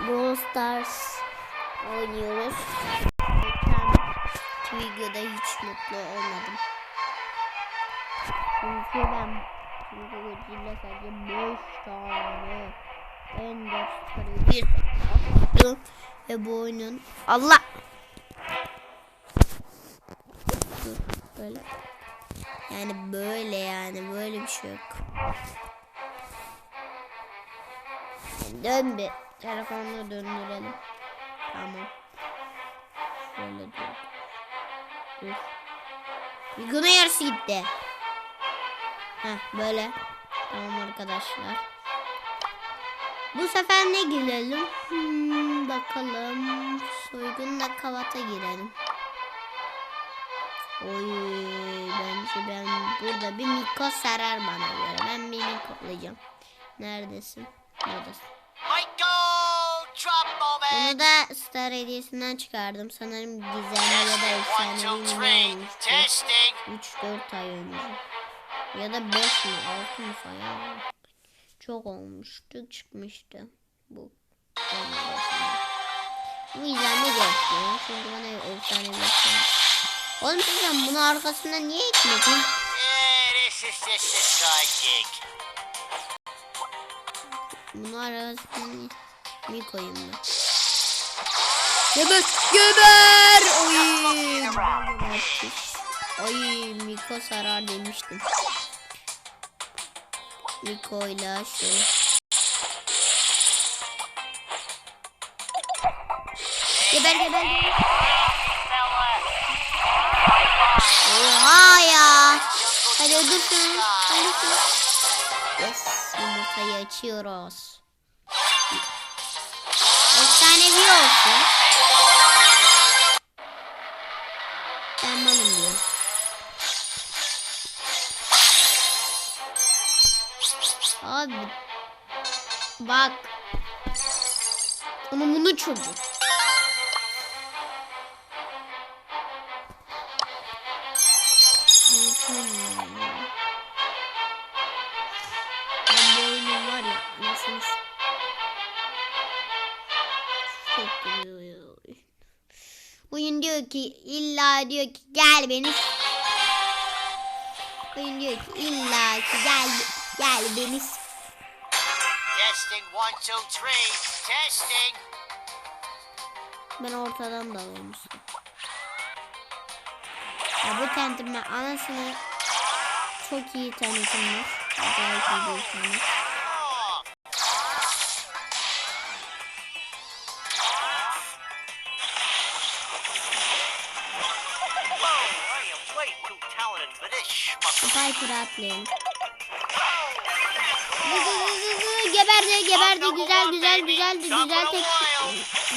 Brawl Stars oynuyoruz. Geçen videoda hiç mutlu olmadım. Çünkü ben çünkü Godzilla sadece 5 tane Ender bir attı ve bu oyunun Allah böyle yani böyle yani böyle bir şey yok. Dön bir. Telefonunu döndürelim. Tamam. Şöyle dur. Dur. Yıkına yarısı gitti. Heh böyle. Tamam arkadaşlar. Bu sefer ne girelim? Hmm, bakalım. Soygunla kavata girelim. Oy bence ben burada bir Miko sarar bana göre. Ben bir Miko alacağım. Neredesin? Neredesin? Michael, moment. da Star hediyesinden çıkardım. Sanırım gizemli ya da efsanevi mi three. olmuştu. Testing. 3-4 ay önce. Ya da 5 mi 6 mı falan. Çok olmuştu çıkmıştı. Bu. Bu gizemli geçti. Çünkü bana efsanevi. Oğlum sen bunu arkasında niye ekmedin? Bunu arkasına niye koyayım ben? Geber! Geber! Oy! Ay Miko sarar demiştim. Miko ile şöyle. Geber geber geber. Oha ya. Hadi öldür şunu. Hadi şunu. Yes yumurtayı açıyoruz. Efsanevi olsun. Abi. Bak. Ama bunu çocuk. Oyun. Diyor ki illa diyor ki gel beni Oyun diyor ki illa ki gel gel beni Testing, one, two, three. Testing. ben ortadan da almıştım. Ya bu tanıtımı anasını çok iyi tanıtım var. Acayip iyi bir tanıtım. Oh, whoa, Geberdi geberdi güzel güzel güzel güzel tek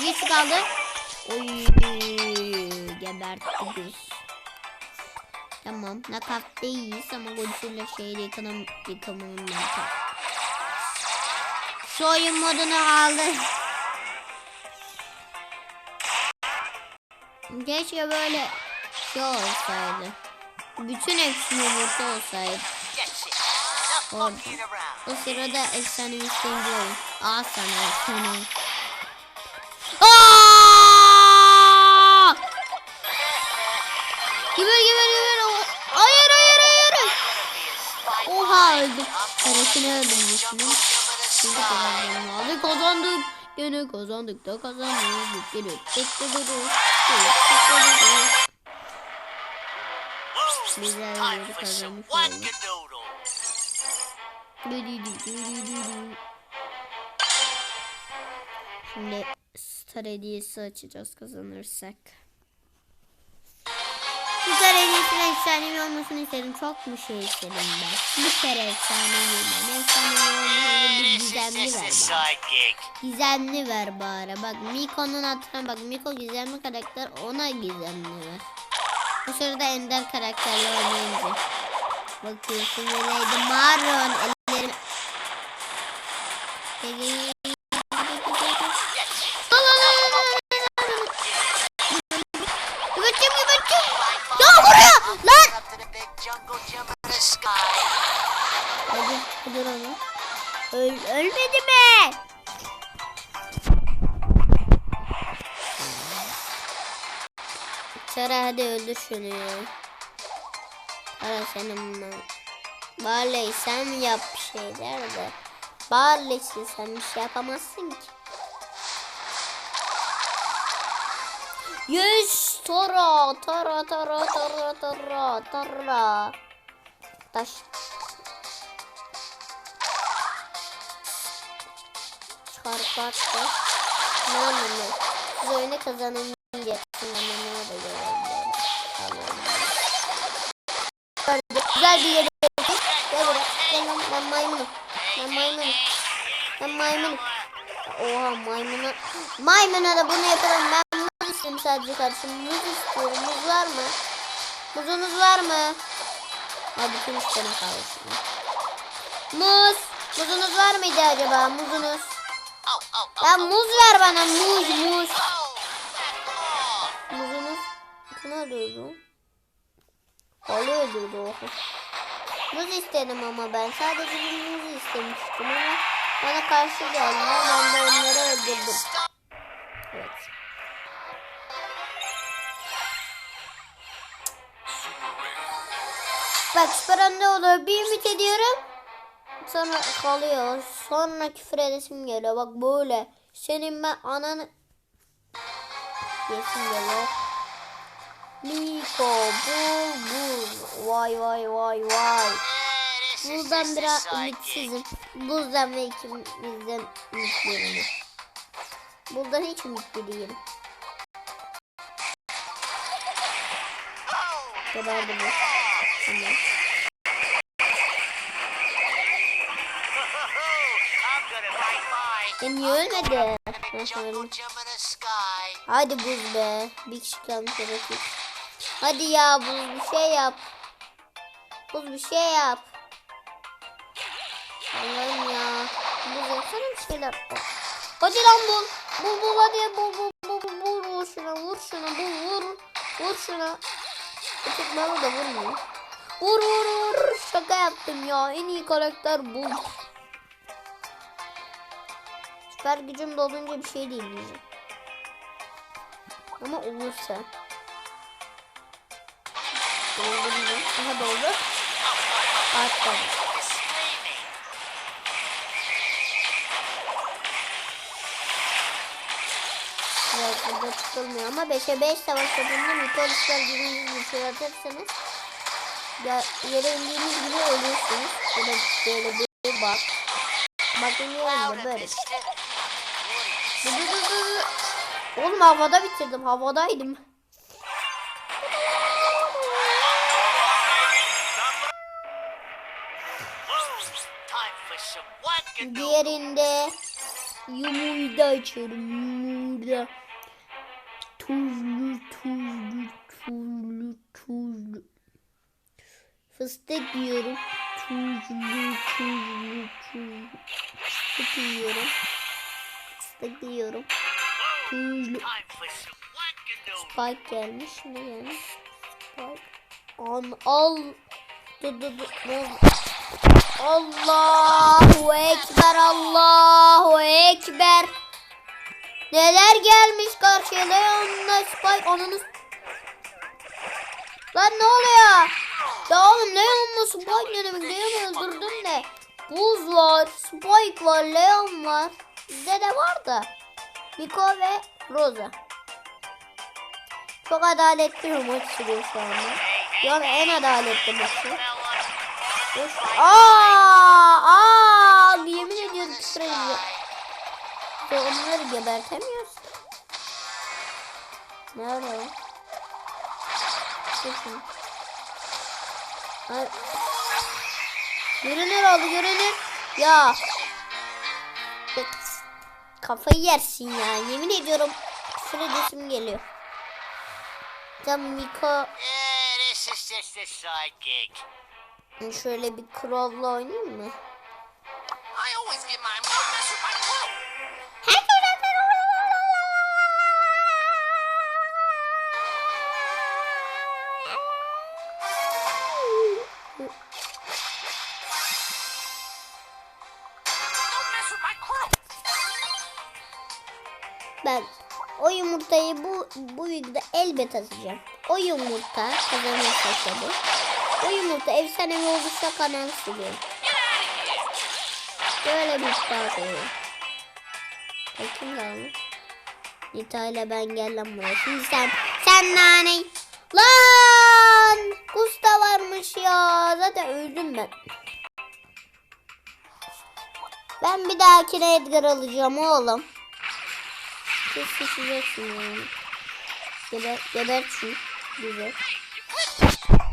güç kaldı. Oy gebertti biz. Tamam nakavtta iyiyiz ama Godzilla şeyde yıkanam yıkamamın lazım. Şu oyun modunu aldı. Keşke böyle şey olsaydı. Bütün hepsi yumurta olsaydı. Orada. O sırada efsane bir ikinci oyun. Al sana efsane. Aaaa! Geber geber geber. Hayır hayır hayır. Oha öldüm. Karesini the Şimdi kazandım. Hadi kazandık. Gene kazandık da kazandık. Gene tek de durur. Güzel some kazanmış olduk. Şimdi star hediyesi açacağız kazanırsak. Star hediyesine efsanevi olmasını istedim. Çok mu şey istedim ben? Bir kere efsanevi ben. Efsanevi olmasını bir gizemli ver sidekick. Gizemli ver bari. Bak Miko'nun hatırına bak. Miko gizemli karakter ona gizemli ver. Bu sırada ender karakterle oynayınca. Bakıyorsun öyleydi. Maron Göbetçim Hadi öldür şunu ya. Ara senin bunu. Vallahi sen yap şeyler de. Barley'sin sen bir şey yapamazsın ki. Yes Tara Tara Tara Tara Tara Tara. Taş. Çarpaktı. Ne anlamı? Siz oyunu ama ne oluyor? Güzel maymuna. Da bunu yapalım. Ben muz istiyorum sadece kardeşim. Muz istiyorum. Muz var mı? Muzunuz var mı? Hadi bütün üstüne kalsın. Muz. Muzunuz var mıydı acaba? Muzunuz. Ya muz ver bana muz muz. Muzunuz. Ne öldürdü? Ali öldürdü o. Muz istedim ama ben sadece bir muz istemiştim ama bana karşı geldiler. Ben de onları öldürdüm. Bak süper anne olur. Bir ümit ediyorum. Sonra kalıyor. Sonra küfür edesim geliyor. Bak böyle. Senin ben ananı... Yesim geliyor. Miko, bul bul. Vay vay vay vay. Buzdan biraz ümitsizim. Buzdan ve ikimizden ümitliyim. Buzdan hiç ümitli değilim. Geberdi bu. Tamam. Ya niye ölmedi? Hadi buz be. Bir kişi kalmış rakip. Hadi ya buz bir şey yap. Buz bir şey yap. Allah'ım ya. Buz yapsana bir şeyler. Hadi lan bul. Bul bul hadi bul bul bul bul bul vur şuna vur şuna bul vur. Vur şuna. Öteki bana da vurmuyor. Vur vur vur. Şaka yaptım ya. En iyi karakter bu. Süper gücüm dolunca bir şey değil diyeceğim. Ama olursa. Doldu mu? Aha doldu. Screaming. Evet burada tutulmuyor ama 5'e 5 savaş topunda Mikolisler birbirinizi düşürtürseniz ya yere indiğiniz gibi ölürsünüz. Böyle böyle bir bak. Bakın yerinde böyle. dı dı dı dı. Oğlum havada bitirdim. Havadaydım. Diğerinde yumurta açıyorum. Yumurta. Tuzlu tuzlu tuzlu tuzlu. Fıstık yiyorum. Tuzlu tuzlu tuzlu. Fıstık yiyorum. Fıstık yiyorum. Tuzlu. Spike gelmiş mi gelmiş? Spike. An al. Dur dur dur. Allahu Ekber Allahu Ekber. Neler gelmiş karşıya Leon'la Spike ananı. Lan ne oluyor? Ya oğlum Leon'la Spike ne demek? Leon'u öldürdün de. Buz var, Spike var, Leon var. Bizde de var da. Miko ve Rosa. Çok adaletli bir maç sürüyor şu anda. Yani en adaletli maçı. Fella. Of. Aa, aa, yemin ediyorum ediyor. Ve onları gebertemiyoruz. Nerede o? Ay. Görünür oldu görünür. Ya. Kafayı yersin ya. Yemin ediyorum küfür edesim geliyor. Tam Miko şöyle bir Crow'la oynayayım mı? I Elbet atacağım. o yumurta kazanırsa tabii. O yumurta efsanevi olursa kanal siliyor. Böyle bir iddia koyuyor. Bakayım da ama. Nita ile ben gel lan buraya. Şimdi sen, sen nane. Lan! Gusta varmış ya. Zaten öldüm ben. Ben bir dahakine Edgar alacağım oğlum. Sıçacaksın yani. Geber, gebersin. Güzel.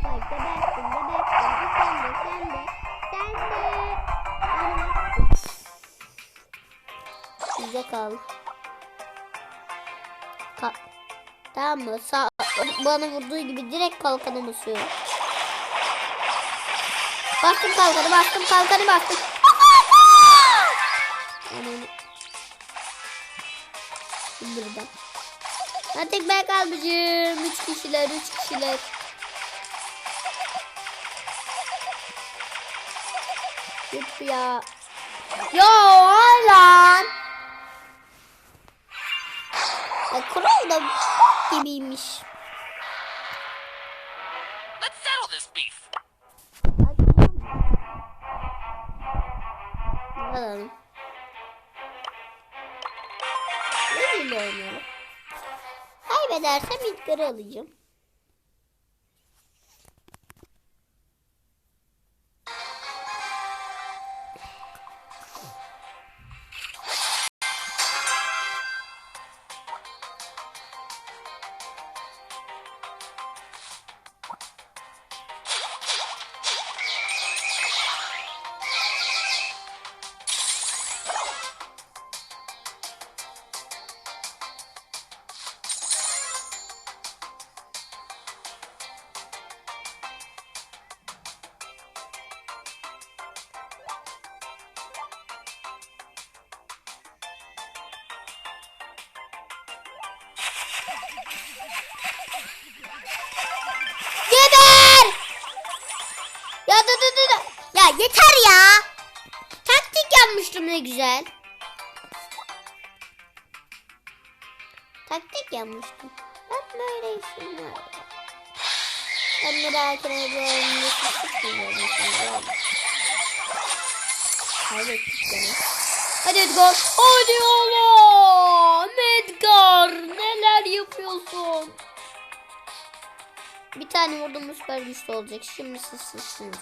Bak gebersin, gebersin. Sen de, sen de, sen de. Bize kal. Ka tamam mı? Sağ bana vurduğu gibi direkt kalkanı basıyorum. Bastım kalkanı, bastım kalkanı, bastım. Ananı. Buradan. Ben tek ben kalmışım. Üç kişiler, üç kişiler. Git ya. Ya lan. Ya kral da gibiymiş. Let's settle this beef. Alalım. Kaybedersem İlker'i alacağım. Yeter ya. Taktik yapmıştım ne güzel. Taktik yapmıştım. Bak böyle işim. Ben merak ediyorum. Kaybettik gene. Hadi Edgar. Hadi oğlum. Edgar. Neler yapıyorsun? Bir tane vurdum süper güçlü olacak. Şimdi siz sizsiniz.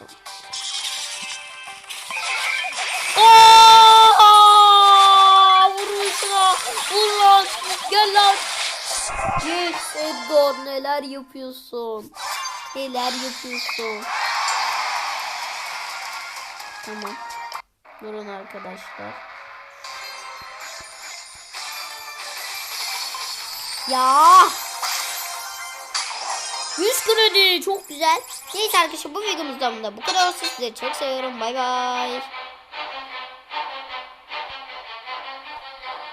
Vur. Gel lan. Yes Edgar neler yapıyorsun? Neler yapıyorsun? Tamam. Durun arkadaşlar. Ya! 100 kredi çok güzel. Neyse arkadaşlar bu videomuzdan da bu kadar olsun. Sizi çok seviyorum. Bay bay.